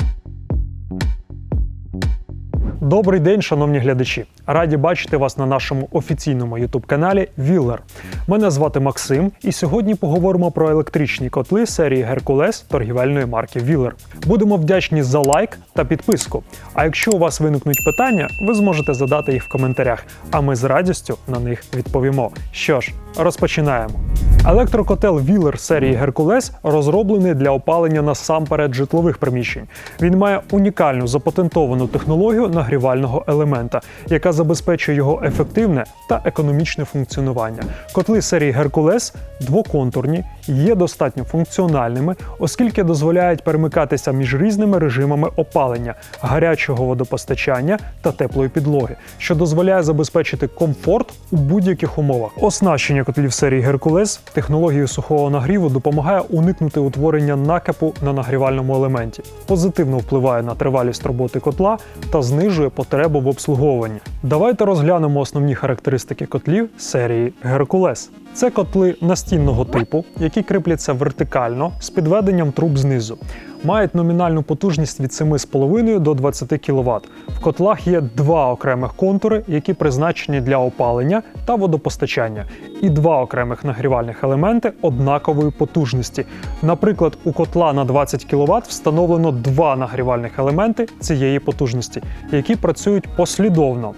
you Добрий день, шановні глядачі! Раді бачити вас на нашому офіційному ютуб-каналі Віллер. Мене звати Максим, і сьогодні поговоримо про електричні котли серії Геркулес торгівельної марки Віллер. Будемо вдячні за лайк та підписку. А якщо у вас виникнуть питання, ви зможете задати їх в коментарях, а ми з радістю на них відповімо. Що ж, розпочинаємо. Електрокотел Віллер серії Геркулес розроблений для опалення насамперед житлових приміщень. Він має унікальну запатентовану технологію нагрівального елемента, яка забезпечує його ефективне та економічне функціонування. Котли серії Геркулес двоконтурні, є достатньо функціональними, оскільки дозволяють перемикатися між різними режимами опалення, гарячого водопостачання та теплої підлоги, що дозволяє забезпечити комфорт у будь-яких умовах. Оснащення котлів серії Геркулес технологією сухого нагріву допомагає уникнути утворення накипу на нагрівальному елементі, позитивно впливає на тривалість роботи котла та знижує потребу в обслуговуванні. Давайте розглянемо основні характеристики котлів серії Геркулес. Це котли настінного типу, які кріпляться вертикально з підведенням труб знизу. Мають номінальну потужність від 7,5 до 20 кВт. В котлах є два окремих контури, які призначені для опалення та водопостачання, і два окремих нагрівальних елементи однакової потужності. Наприклад, у котла на 20 кВт встановлено два нагрівальних елементи цієї потужності, які працюють послідовно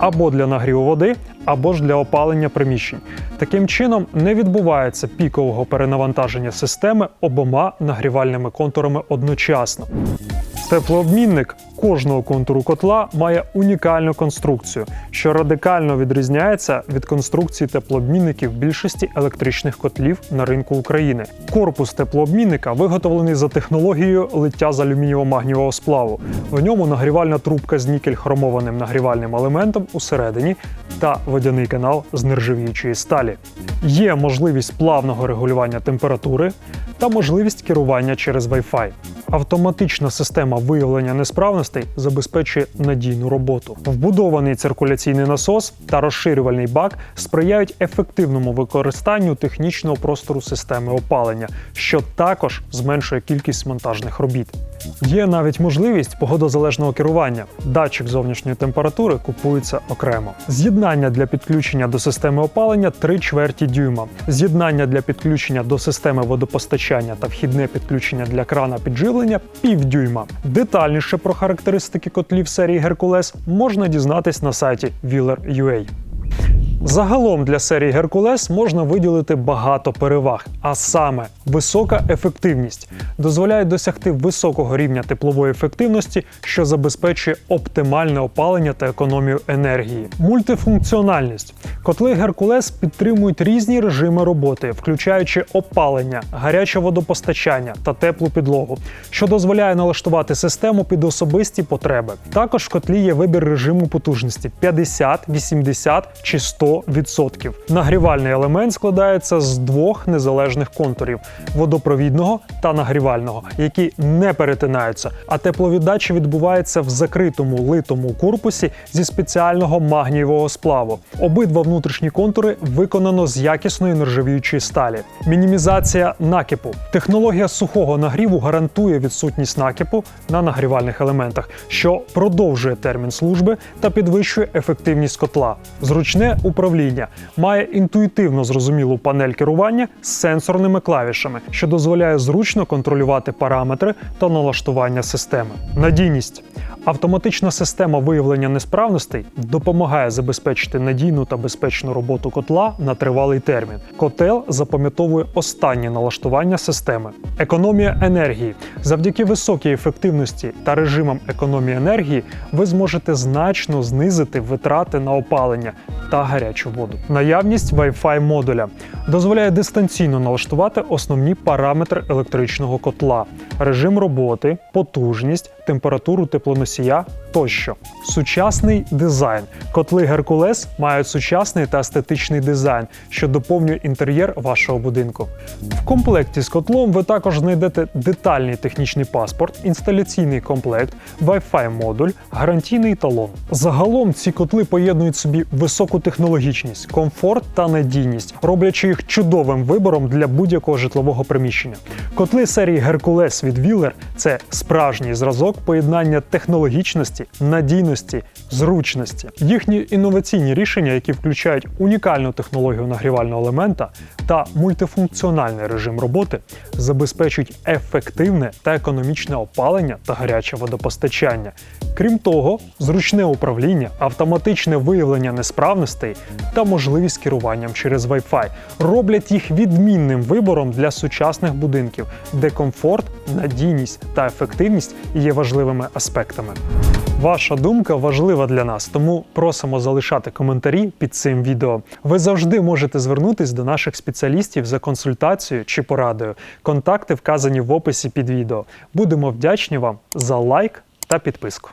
або для нагріву води, або ж для опалення приміщень. Таким чином не відбувається пікового перенавантаження системи обома нагрівальними контурами одночасно. Теплообмінник кожного контуру котла має унікальну конструкцію, що радикально відрізняється від конструкції теплообмінників більшості електричних котлів на ринку України. Корпус теплообмінника виготовлений за технологією лиття з алюмінієво-магнієвого сплаву. В ньому нагрівальна трубка з нікель-хромованим нагрівальним елементом усередині та водяний канал з нержавіючої сталі. Є можливість плавного регулювання температури та можливість керування через Wi-Fi. Автоматична система виявлення несправностей забезпечує надійну роботу. Вбудований циркуляційний насос та розширювальний бак сприяють ефективному використанню технічного простору системи опалення, що також зменшує кількість монтажних робіт. Є навіть можливість погодозалежного керування. Датчик зовнішньої температури купується окремо. З'єднання для підключення до системи опалення 3 чверті дюйма. З'єднання для підключення до системи водопостачання та вхідне підключення для крана підживлення півдюйма. Детальніше про характеристики котлів серії Геркулес можна дізнатись на сайті Wheeler.ua. Загалом для серії Геркулес можна виділити багато переваг, а саме висока ефективність дозволяє досягти високого рівня теплової ефективності, що забезпечує оптимальне опалення та економію енергії. Мультифункціональність котли Геркулес підтримують різні режими роботи, включаючи опалення, гаряче водопостачання та теплу підлогу, що дозволяє налаштувати систему під особисті потреби. Також в котлі є вибір режиму потужності 50, 80 чи 100%. Нагрівальний елемент складається з двох незалежних контурів водопровідного та нагрівального, які не перетинаються, а тепловіддача відбувається в закритому литому корпусі зі спеціального магнієвого сплаву. Обидва внутрішні контури виконано з якісної нержавіючої сталі. Мінімізація накипу. Технологія сухого нагріву гарантує відсутність накипу на нагрівальних елементах, що продовжує термін служби та підвищує ефективність котла. Зручне управління має інтуїтивно зрозумілу панель керування з сенсорними клавішами, що дозволяє зручно контролювати параметри та налаштування системи. Надійність. Автоматична система виявлення несправностей допомагає забезпечити надійну та безпечну роботу котла на тривалий термін. Котел запам'ятовує останнє налаштування системи. Економія енергії. Завдяки високій ефективності та режимам економії енергії ви зможете значно знизити витрати на опалення та гарячу воду. Наявність Wi-Fi модуля дозволяє дистанційно налаштувати основні параметри електричного котла: режим роботи, потужність, температуру теплоносія тощо. Сучасний дизайн. Котли Геркулес мають сучасний та естетичний дизайн, що доповнює інтер'єр вашого будинку. В комплекті з котлом ви також знайдете детальний технічний паспорт, інсталяційний комплект, Wi-Fi модуль, гарантійний талон. Загалом ці котли поєднують собі високу технологічність, комфорт та надійність, роблячи їх чудовим вибором для будь-якого житлового приміщення. Котли серії Геркулес від Віллер це справжній зразок поєднання технологічності, надійності, зручності. Їхні інноваційні рішення, які включають унікальну технологію нагрівального елемента та мультифункціональний режим роботи, забезпечують ефективне та економічне опалення та гаряче водопостачання. Крім того, зручне управління, автоматичне виявлення несправностей та можливість керуванням через Wi-Fi роблять їх відмінним вибором для сучасних будинків, де комфорт, надійність та ефективність є важливими аспектами. Ваша думка важлива для нас, тому просимо залишати коментарі під цим відео. Ви завжди можете звернутись до наших спеціалістів за консультацією чи порадою. Контакти вказані в описі під відео. Будемо вдячні вам за лайк та підписку.